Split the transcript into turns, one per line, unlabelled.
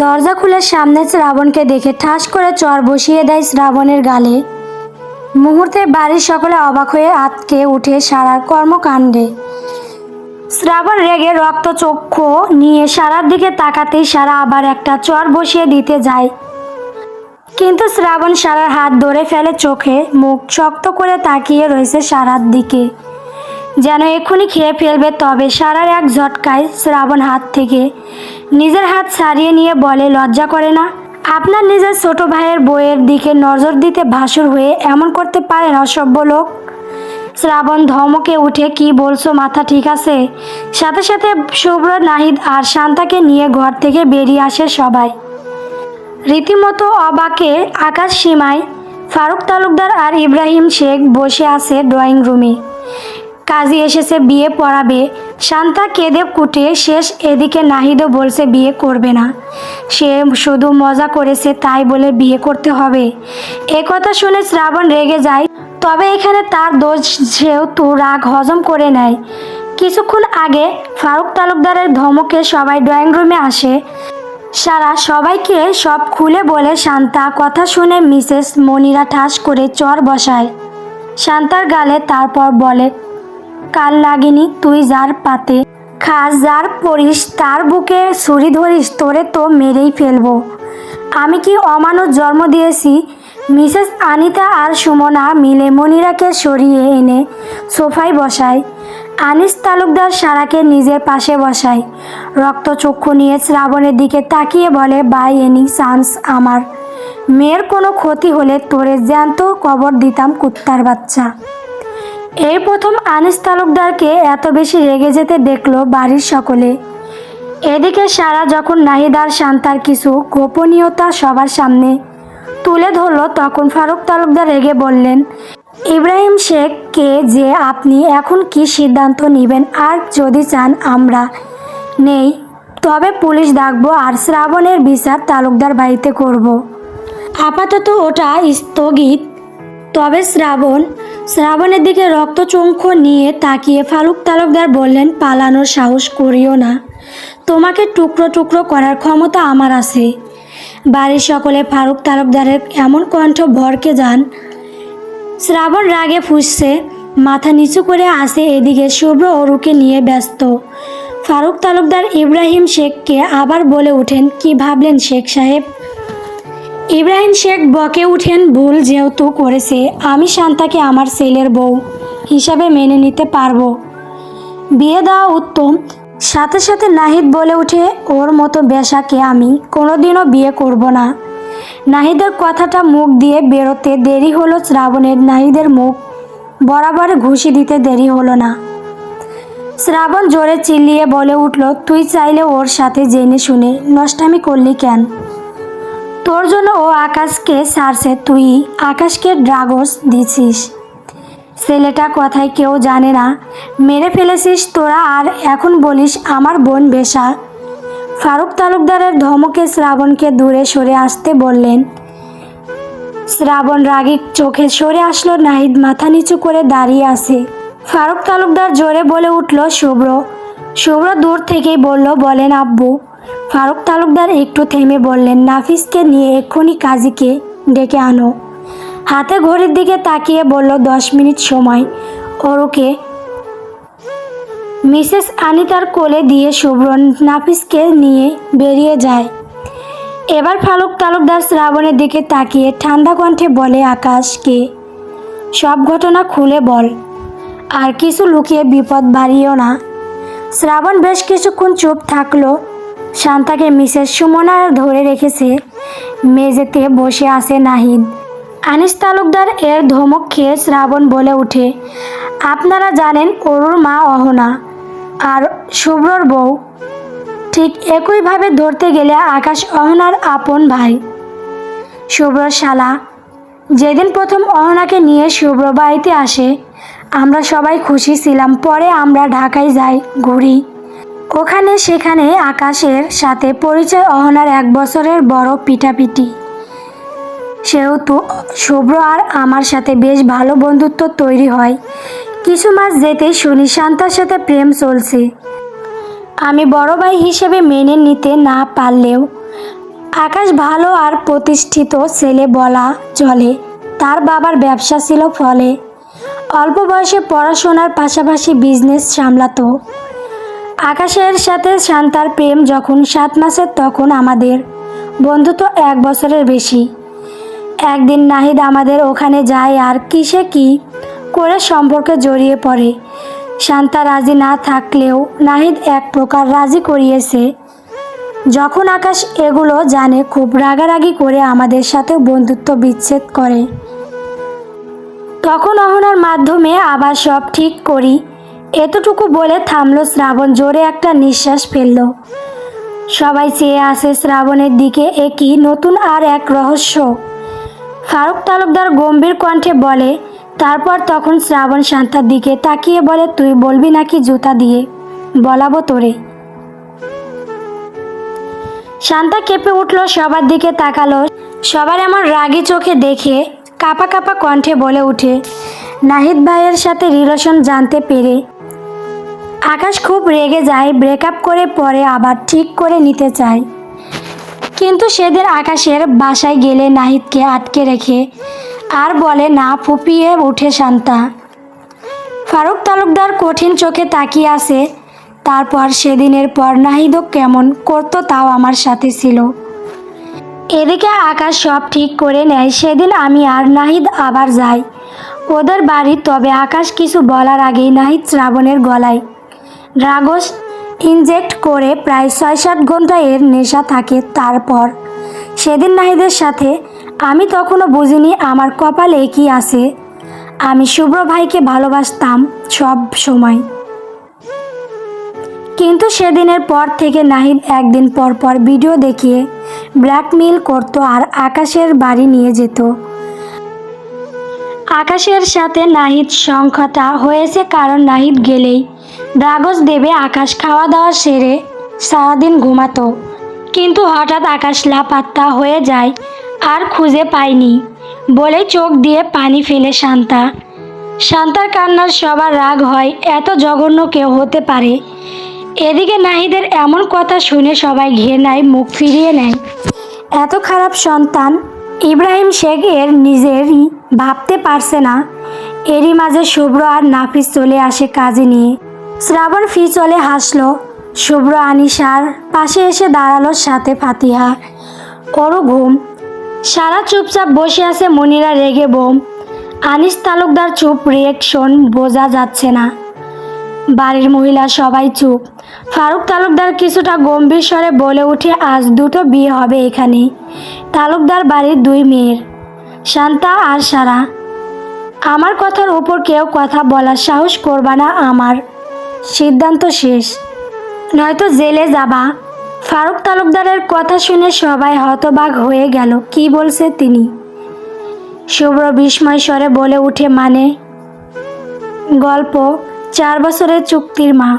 দরজা খুলে সামনে শ্রাবণকে দেখে ঠাস করে চর বসিয়ে দেয় শ্রাবণের গালে। মুহূর্তে বাড়ির সকলে অবাক হয়ে আতকে উঠে সারার কর্মকাণ্ডে। শ্রাবণ রেগে রক্তচক্ষু নিয়ে সারার দিকে তাকাতেই সারা আবার একটা চর বসিয়ে দিতে যায়। কিন্তু শ্রাবণ সারার হাত ধরে ফেলে চোখে, মুখ শক্ত করে তাকিয়ে রয়েছে সারার দিকে। যেন এক্ষুনি খেয়ে ফেলবে তবে সারার এক ঝটকায় শ্রাবণ হাত থেকে নিজের হাত ছাড়িয়ে নিয়ে বলে, লজ্জা করে না। আপনার নিজের ছোট ভাইয়ের বইয়ের দিকে নজর দিতে ভাসুর হয়ে এমন করতে পারেন অসভ্য লোক। শ্রাবণ ধমকে উঠে, কি বলছো, মাথা ঠিক আছে? সাথে সাথে শুভ্র, নাহিদ আর শান্তাকে নিয়ে ঘর থেকে বেরিয়ে আসে সবাই। রীতিমতো অবাকে আকাশ সীমায় ফারুক তালুকদার আর ইব্রাহিম শেখ বসে আছে ড্রয়িং রুমে। কাজী এসেছে, বিয়ে পড়াবে। শান্তা কেঁদে কুটে শেষ এদিকে নাহিদও বলছে, বিয়ে করবে না। সে শুধু মজা করেছে, তাই বলে বিয়ে করতে হবে। এ কথা শুনে শ্রাবণ রেগে যায়। তবে এখানে তার দোষ যেহেতু রাগ হজম করে নেয়। কিছুক্ষণ আগে ফারুক তালুকদারের ধমকে সবাই ড্রয়িং রুমে আসে। সারা সবাইকে সব খুলে বলে, শান্তা, কথা শুনে মিসেস মনিরা ঠাস করে চর বসায়। শান্তার গালে তারপর বলে কাল লাগিনি, তুই যার পাতে। খাস যার পড়িস তার বুকে ছুরি ধরিস, তোরে তো মেরেই ফেলব। আমি কি অমানুষ জন্ম দিয়েছি? মিসেস আনিতা আর সুমনা মিলে মনিরাকে সরিয়ে এনে সোফায় বসায়। আনিস তালুকদার সারাকে নিজের পাশে বসায়। রক্তচক্ষু নিয়ে শ্রাবণের দিকে তাকিয়ে বলে, বাই এনি চান্স আমার। মেয়ের কোনো ক্ষতি হলে তোরে জ্যান্ত কবর দিতাম কুত্তার বাচ্চা। এই প্রথম আনিস তালুকদারকে এত বেশি রেগে যেতে দেখল বাড়ির সকলে এদিকে সারা যখন নাহিদার শান্তার কিছু গোপনীয়তা সবার সামনে তুলে ধরলো, তখন ফারুক তালুকদার রেগে বললেন, ইব্রাহিম শেখকে যে, আপনি, এখন কি সিদ্ধান্ত নেবেন আর যদি চান আমরা নেই, তবে পুলিশ ডাকবো আর শ্রাবণের বিচার তালুকদার বাড়িতে করব। আপাতত ওটা স্থগিত তবে শ্রাবণ, শ্রাবণের দিকে রক্তচঙ্খ নিয়ে তাকিয়ে ফারুক তালুকদার বললেন, পালানোর সাহস করিও না। তোমাকে টুকরো টুকরো করার ক্ষমতা আমার আছে। বাড়ির সকলে ফারুক তালুকদারের এমন কণ্ঠ ভরকে যান। শ্রাবণ রাগে ফুসছে, মাথা নিচু করে আসে এদিকে শুভ্র অরুকে নিয়ে ব্যস্ত। ফারুক তালুকদার ইব্রাহিম শেখকে আবার বলে ওঠেন, কি ভাবলেন শেখ সাহেব? ইব্রাহিম শেখ বকে উঠেন, ভুল যেহেতু করেছে, আমি শান্তাকে আমার ছেলের বউ হিসাবে মেনে নিতে পারব। বিয়ে দেওয়া উত্তম। সাথে সাথে নাহিদ বলে উঠে ওর মতো বেশাকে আমি কোনোদিনও বিয়ে করব না। নাহিদের কথাটা মুখ দিয়ে বেরোতে দেরি হলো শ্রাবণের। নাহিদের মুখ বরাবর ঘুষি দিতে দেরি হলো না। শ্রাবণ জোরে চিল্লিয়ে বলে উঠল, তুই চাইলে ওর সাথে জেনে শুনে নষ্টামি করলি কেন? তোর জন্য ও আকাশকে ছাড়ছে তুই আকাশকে ড্রাগস দিছিস। ছেলেটা কথায় কেউ জানে না, মেরে ফেলেছিস তোরা আর এখন বলিস আমার বোন বেশা। ফারুক তালুকদারের ধমকে শ্রাবণকে দূরে সরে আসতে বললেন। শ্রাবণ রাগী চোখে সরে আসলো, নাহিদ মাথা নিচু করে দাঁড়িয়ে আছে। ফারুক তালুকদার জোরে বলে উঠল, শুভ্র। শুভ্র দূর থেকেই বলল, বলেন আব্বু। ফারুক তালুকদার একটু থেমে বললেন, নাফিসকে নিয়ে এক্ষুনি কাজীকে ডেকে আনো। হাতে ঘড়ির দিকে তাকিয়ে বলল, দশ মিনিট সময়। ওরকে মিসেস আনিতার কোলে দিয়ে শুভ্র নাফিসকে নিয়ে বেরিয়ে যায়। এবার ফালুক তালুকদার শ্রাবণের দিকে তাকিয়ে ঠান্ডা কণ্ঠে বলে, আকাশকে, সব ঘটনা খুলে বল। আর কিছু লুকিয়ে বিপদ বাড়িও না। শ্রাবণ বেশ কিছুক্ষণ চুপ থাকল। শান্তাকে মিসেস সুমনা ধরে রেখেছে। মেঝেতে বসে আছে নাহিদ। আনিস তালুকদার এর ধমক খেয়ে শ্রাবণ বলে ওঠে, আপনারা জানেন অরুর মা অহনা আর শুভ্রর বউ। ঠিক একইভাবে ধরতে গেলে আকাশ অহনার আপন ভাই। শুভ্র শালা, যেদিন প্রথম অহনাকে নিয়ে শুভ্র বাড়িতে আসে, আমরা সবাই খুশি ছিলাম, পরে আমরা ঢাকায় যাই, ঘুরি। ওখানে সেখানে আকাশের সাথে পরিচয় অহনার এক বছরের বড় পিটাপিটি সেহেতু শুভ্র আর আমার সাথে বেশ ভালো বন্ধুত্ব তৈরি হয়। কিছু মাস যেতে শুনি শান্তার সাথে প্রেম চলছে। আমি বড় ভাই হিসেবে মেনে নিতে না পারলেও আকাশ ভালো আর প্রতিষ্ঠিত ছেলে বলা চলে। তার বাবার ব্যবসা ছিল ফলে। অল্প বয়সে পড়াশোনার পাশাপাশি বিজনেস সামলাতো। আকাশের সাথে শান্তার প্রেম যখন সাত মাসের, তখন আমাদের বন্ধুত্ব এক বছরের বেশি। একদিন নাহিদ আমাদের ওখানে যায় আর কিসে কি করে সম্পর্কে জড়িয়ে পড়ে। শান্তা রাজি না থাকলেও নাহিদ এক প্রকার রাজি করিয়েছে। যখন আকাশ এগুলো জানে, খুব রাগারাগি করে আমাদের সাথে বন্ধুত্ব বিচ্ছেদ করে। তখন অহনার মাধ্যমে আবার সব ঠিক করি। এতটুকু বলে থামলো শ্রাবণ, জোরে একটা নিঃশ্বাস ফেলল। সবাই চেয়ে আসে শ্রাবণের দিকে একই নতুন আর এক রহস্য? ফারুক তালুকদার গম্ভীর কণ্ঠে বলে, তারপর তখন শ্রাবণ শান্তার দিকে তাকিয়ে বলে, তুই বলবি নাকি জুতা দিয়ে? বলাবো তোরে। শান্তা কেঁপে উঠল, সবার দিকে তাকালো। সবার এমন রাগী চোখে দেখে কাপা কাপা কণ্ঠে বলে উঠে, নাহিদ ভাইয়ের সাথে রিলেশন জানতে পেরে আকাশ খুব রেগে যায় ব্রেকআপ করে পরে আবার ঠিক করে নিতে চায়। কিন্তু সেদিন আকাশের বাসায় গেলে নাহিদকে আটকে রেখে আর বলে, না, ফুপিয়ে উঠে শান্তা। ফারুক তালুকদার কঠিন চোখে তাকিয়ে আছে। তারপর সেদিনের পর নাহিদও কেমন করতো তাও আমার সাথে ছিল। এদিকে আকাশ সব ঠিক করে নেয়, সেদিন আমি আর নাহিদ আবার যাই। ওদের বাড়ি, তবে আকাশ কিছু বলার আগেই নাহিদ শ্রাবণের গলায় ড্রাগস ইনজেক্ট করে প্রায় ছয় সাত ঘণ্টা এর নেশা থাকে তারপর। সেদিন নাহিদের সাথে আমি তখনও বুঝিনি আমার কপালে কি আছে। আমি শুভ্র ভাইকে ভালোবাসতাম সব সময়। কিন্তু সেদিনের পর থেকে নাহিদ একদিন পর পর ভিডিও দেখিয়ে ব্ল্যাকমেল করতো আর আকাশের বাড়ি নিয়ে যেত। আকাশের সাথে নাহিদ সংখ্যাটা হয়েছে কারণ নাহিদ গেলেই ড্রাগস দেবে আকাশ খাওয়া দাওয়া সেরে সারাদিন ঘুমাতো। কিন্তু হঠাৎ আকাশ লাপাত্তা হয়ে যায়, আর খুঁজে পায়নি। বলে চোখ দিয়ে পানি ফেলে শান্তা। শান্তার কান্নার সবার রাগ হয়, এত জঘন্য কেউ হতে পারে। এদিকে নাহিদের এমন কথা শুনে সবাই ঘেনায় মুখ ফিরিয়ে নেয়। এত খারাপ সন্তান, ইব্রাহিম শেখ এর নিজেরই ভাবতে পারছে না। এরই মাঝে শুভ্র আর নাফিস চলে আসে কাজে নিয়ে। শ্রাবণ ফি চলে হাসলো। শুভ্র আনিসার পাশে এসে দাঁড়াল সাথে ফাতিহা। ওরও ঘুম। সারা চুপচাপ বসে আছে মনিরা রেগে বোম। আনিস তালুকদার চুপ রিয়েকশন বোঝা যাচ্ছে না। বাড়ির মহিলা সবাই চুপ। ফারুক তালুকদার কিছুটা গম্ভীর স্বরে বলে উঠে, আজ দুটো বিয়ে হবে এখানে। তালুকদার বাড়ির দুই মেয়ের। শান্তা আর সারা। আমার কথার উপর কেউ কথা বলার সাহস করবা না আমার। সিদ্ধান্ত শেষ। নয়তো জেলে যাবা। ফারুক তালুকদারের কথা শুনে সবাই হতবাক হয়ে গেল। কি বলছে তিনি? শুভ্র বিস্ময় স্বরে বলে উঠে মানে গল্প, চার বছরের চুক্তির মা।